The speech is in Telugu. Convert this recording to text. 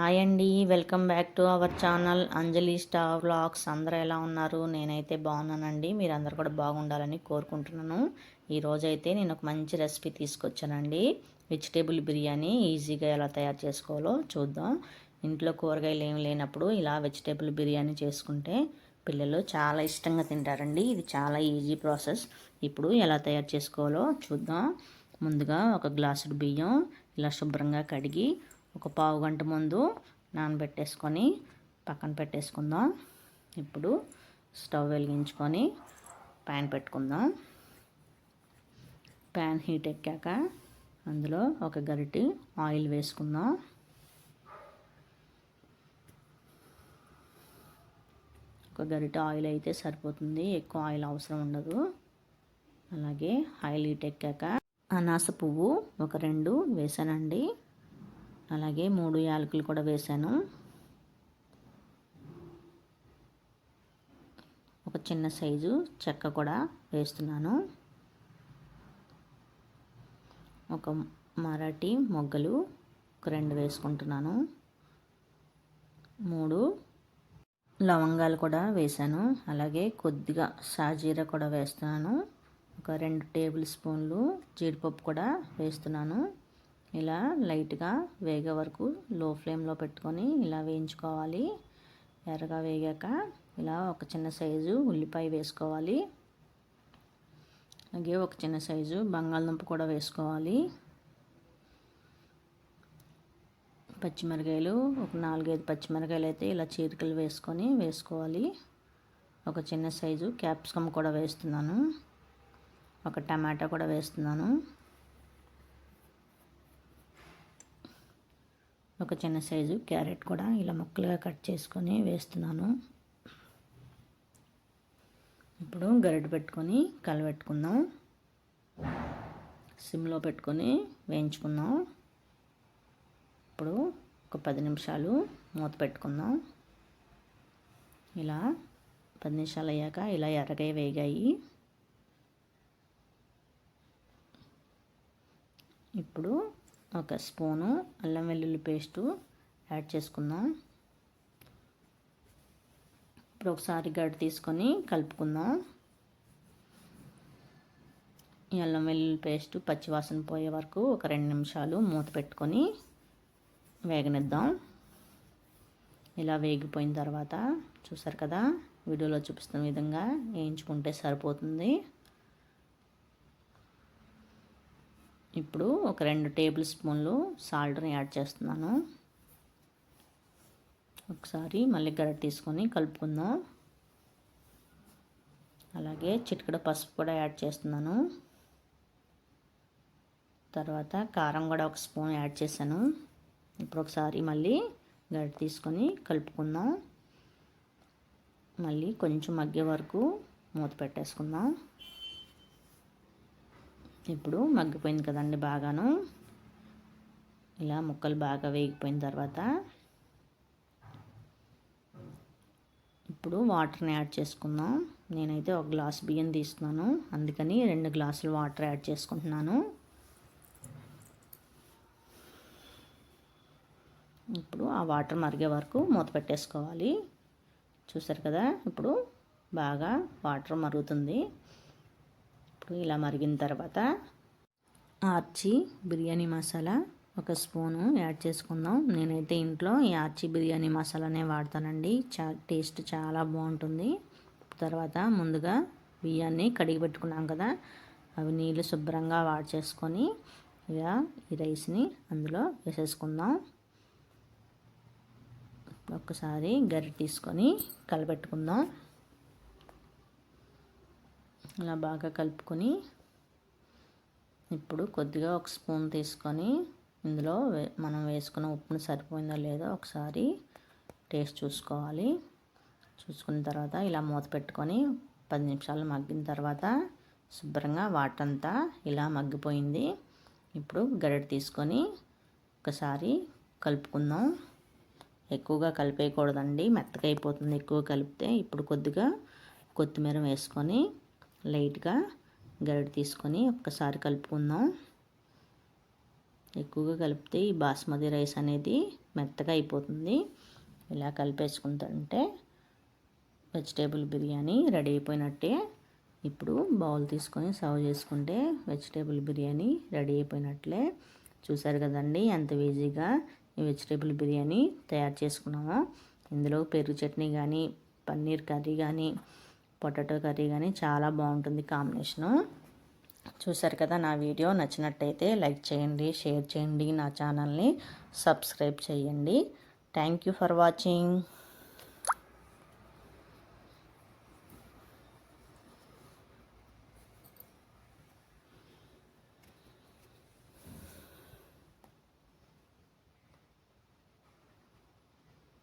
హాయ్ అండి welcome back to our channel Anjali star vlogs. అందరూ ఎలా ఉన్నారు? నేనైతే బాగున్నానండి. మీరు అందరు కూడా బాగుండాలని కోరుకుంటున్నాను. ఈరోజు అయితే నేను ఒక మంచి రెసిపీ తీసుకొచ్చానండి. వెజిటేబుల్ బిర్యానీ ఈజీగా ఎలా తయారు చేసుకోవాలో చూద్దాం. ఇంట్లో కూరగాయలు ఏమి లేనప్పుడు ఇలా వెజిటేబుల్ బిర్యానీ చేసుకుంటే పిల్లలు చాలా ఇష్టంగా తింటారండి. ఇది చాలా ఈజీ ప్రాసెస్. ఇప్పుడు ఎలా తయారు చేసుకోవాలో చూద్దాం. ముందుగా ఒక గ్లాసుడు బియ్యం ఇలా శుభ్రంగా కడిగి ఒక పావు గంట ముందు నానబెట్టేసుకొని పక్కన పెట్టేసుకుందాం. ఇప్పుడు స్టవ్ వెలిగించుకొని ప్యాన్ పెట్టుకుందాం. ప్యాన్ హీట్ ఎక్కాక అందులో ఒక గరిటి ఆయిల్ వేసుకుందాం. ఒక గరిట ఆయిల్ అయితే సరిపోతుంది ఎక్కువ ఆయిల్ అవసరం ఉండదు. అలాగే ఆయిల్ హీట్ ఎక్కాక అనాస పువ్వు ఒక రెండు వేసానండి. అలాగే మూడు యాలకులు కూడా వేసాను ఒక చిన్న సైజు చెక్క కూడా వేస్తున్నాను. ఒక మరాఠీ మొగ్గలు ఒక రెండు వేసుకుంటున్నాను. మూడు లవంగాలు కూడా వేసాను అలాగే కొద్దిగా సాజీర కూడా వేస్తున్నాను. ఒక రెండు టేబుల్ స్పూన్లు జీడిపప్పు కూడా వేస్తున్నాను. ఇలా లైట్గా వేగే వరకు లో ఫ్లేమ్లో పెట్టుకొని ఇలా వేయించుకోవాలి. ఎర్రగా వేగాక ఇలా ఒక చిన్న సైజు ఉల్లిపాయ వేసుకోవాలి. అలాగే ఒక చిన్న సైజు బంగాళదుంప కూడా వేసుకోవాలి. పచ్చిమిరకాయలు ఒక నాలుగైదు పచ్చిమిరకాయలు అయితే ఇలా చీరికలు వేసుకొని వేసుకోవాలి. ఒక చిన్న సైజు క్యాప్సికమ్ కూడా వేస్తున్నాను. ఒక టమాటా కూడా వేస్తున్నాను. ఒక చిన్న సైజు క్యారెట్ కూడా ఇలా ముక్కలుగా కట్ చేసుకొని వేస్తున్నాను. ఇప్పుడు గరిటె పెట్టుకొని కలబెట్టుకుందాం సిమ్లో పెట్టుకొని వేయించుకుందాం. ఇప్పుడు ఒక పది నిమిషాలు మూత పెట్టుకుందాం. ఇలా పది నిమిషాలు అయ్యాక ఇలా ఎర్రగా వేగాయి. ఇప్పుడు ఒక స్పూను అల్లం వెల్లుల్లి పేస్టు యాడ్ చేసుకుందాం. ఇప్పుడు ఒకసారి గడ్డ తీసుకొని కలుపుకుందాం. ఈ అల్లం వెల్లుల్లి పేస్ట్ పచ్చివాసన పోయే వరకు ఒక రెండు నిమిషాలు మూత పెట్టుకొని వేగనిద్దాం. ఇలా వేగిపోయిన తర్వాత చూసారు కదా వీడియోలో చూపిస్తున్న విధంగా వేయించుకుంటే సరిపోతుంది. ఇప్పుడు ఒక రెండు టేబుల్ స్పూన్లు సాల్ట్ని యాడ్ చేస్తున్నాను. ఒకసారి మళ్ళీ గడ్డ తీసుకొని కలుపుకుందాం. అలాగే చిటికడ పసుపు కూడా యాడ్ చేస్తున్నాను. తర్వాత కారం కూడా ఒక స్పూన్ యాడ్ చేశాను. ఇప్పుడు ఒకసారి మళ్ళీ గడ్డ తీసుకొని కలుపుకుందాం. మళ్ళీ కొంచెం మగ్గే వరకు మూత పెట్టేసుకుందాం. ఇప్పుడు మగ్గిపోయింది కదండి బాగాను. ఇలా ముక్కలు బాగా వేగిపోయిన తర్వాత ఇప్పుడు వాటర్ని యాడ్ చేసుకుందాం. నేనైతే ఒక గ్లాస్ బియ్యం తీసుకున్నాను అందుకని రెండు గ్లాసులు వాటర్ యాడ్ చేసుకుంటున్నాను. ఇప్పుడు ఆ వాటర్ మరిగే వరకు మూత పెట్టేసుకోవాలి. చూసారు కదా? ఇప్పుడు బాగా వాటర్ మరుగుతుంది. ఇప్పుడు ఇలా మరిగిన తర్వాత ఆర్చి బిర్యానీ మసాలా ఒక స్పూను యాడ్ చేసుకుందాం. నేనైతే ఇంట్లో ఈ ఆర్చి బిర్యానీ మసాలానే వాడతానండి. చా టేస్ట్ చాలా బాగుంటుంది. తర్వాత ముందుగా బియ్యాన్ని కడిగి పెట్టుకున్నాం కదా అవి నీళ్ళు శుభ్రంగా వాడ్ చేసుకొని ఇలా ఈ రైస్ని అందులో వేసేసుకుందాం. ఒక్కసారి గరి తీసుకొని కలపెట్టుకుందాం. ఇలా బాగా కలుపుకొని ఇప్పుడు కొద్దిగా ఒక స్పూన్ తీసుకొని ఇందులో మనం వేసుకున్న ఉప్పును సరిపోయిందో లేదో ఒకసారి టేస్ట్ చూసుకోవాలి. చూసుకున్న తర్వాత ఇలా మూత పెట్టుకొని పది నిమిషాలు మగ్గిన తర్వాత శుభ్రంగా వాటర్ అంతా ఇలా మగ్గిపోయింది. ఇప్పుడు గరిటె తీసుకొని ఒకసారి కలుపుకుందాం. ఎక్కువగా కలిపేయకూడదండి. మెత్తగా అయిపోతుంది ఎక్కువ కలిపితే. ఇప్పుడు కొద్దిగా కొత్తిమీర వేసుకొని లైట్గా గరిటె తీసుకొని ఒక్కసారి కలుపుకుందాం. ఎక్కువగా కలిపితే ఈ బాస్మతి రైస్ అనేది మెత్తగా అయిపోతుంది. ఇలా కలిపేసుకుంటుంటే వెజిటేబుల్ బిర్యానీ రెడీ అయిపోయినట్టే. ఇప్పుడు బౌల్ తీసుకొని సర్వ్ చేసుకుంటే వెజిటేబుల్ బిర్యానీ రెడీ అయిపోయినట్లే. చూసారు కదండి ఎంత ఈజీగా ఈ వెజిటేబుల్ బిర్యానీ తయారు చేసుకున్నామో. ఇందులో పెరుగు చట్నీ కానీ పన్నీర్ కర్రీ కానీ పొటాటో కర్రీ కానీ చాలా బాగుంటుంది కాంబినేషను. చూసారు కదా నా వీడియో నచ్చినట్టయితే లైక్ చేయండి షేర్ చేయండి నా ఛానల్ని సబ్స్క్రైబ్ చేయండి. Thank you for watching.